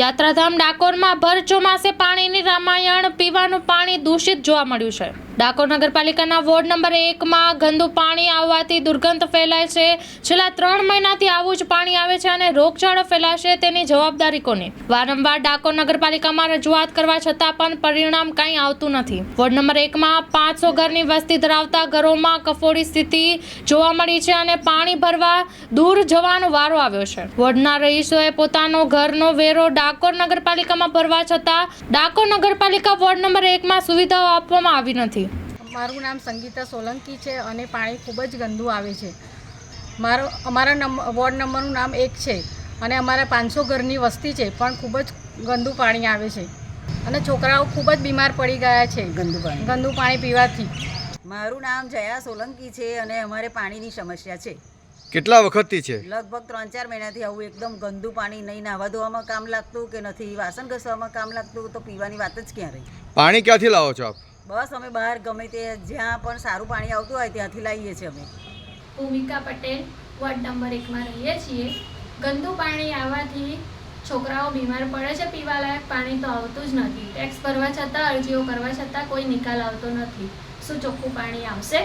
યાત્રાધામ ડાકોરમાં ભર ચોમાસે પાણીની રામાયણ પીવાનું પાણી દૂષિત જોવા મળ્યું છે. ડાકોર નગરપાલિકાના વોર્ડ નંબર એકમાં ગંદુ પાણી આવવાથી દુર્ગંધ ફેલાય છે. છેલ્લા ત્રણ મહિનાથી આવું જ પાણી આવે છે અને રોગચાળો ફેલાશે તેની જવાબદારી કોને? વારંવાર ડાકોર નગરપાલિકામાં રજૂઆત કરવા છતાં પણ પરિણામ કાંઈ આવતું નથી. વોર્ડ નંબર એકમાં પાંચસો ઘરની વસ્તી ધરાવતા ઘરોમાં કફોડી સ્થિતિ જોવા મળી છે અને પાણી ભરવા દૂર જવાનો વારો આવ્યો છે. વોર્ડના રહીશોએ પોતાનો ઘરનો વેરો ડાકોર નગરપાલિકામાં ભરવા છતાં ડાકોર નગરપાલિકા વોર્ડ નંબર એકમાં સુવિધાઓ આપવામાં આવી નથી. મારું નામ સંગીતા સોલંકી છે અને પાણી ખૂબ જ ગંદુ આવે છે. મારો અમારા નંબર વોર્ડ નંબરનું નામ એક છે અને અમારા પાંચસો ઘરની વસ્તી છે પણ ખૂબ જ ગંદુ પાણી આવે છે. અને છોકરાઓ ખૂબ જ બીમાર પડી ગયા છે. ગંદુ પાણી. ગંદુ પાણી પીવાથી. મારું નામ જયા સોલંકી છે અને અમારે પાણીની સમસ્યા છે. કેટલા વખતથી છે? લગભગ ત્રણ ચાર મહિનાથી આવું એકદમ ગંદુ પાણી નહીં નાહવા ધોવામાં કામ લાગતું કે નથી વાસણ ઘસવામાં કામ લાગતું તો પીવાની વાત જ ક્યાં રહી? પાણી ક્યાંથી લાવો છો આપ? બસ અમે બહાર ગમે તે જ્યાં પણ સારું પાણી આવતું હોય ત્યાંથી લાવીએ છીએ અમે. ભૂમિકા પટેલ વોર્ડ નંબર એકમાં રહીએ છીએ. ગંદુ પાણી આવવાથી છોકરાઓ બીમાર પડે છે પીવાલાયક પાણી તો આવતું જ નથી. ટેક્સ ભરવા છતાં અરજીઓ કરવા છતાં કોઈ નિકાલ આવતો નથી. શું ચોખ્ખું પાણી આવશે?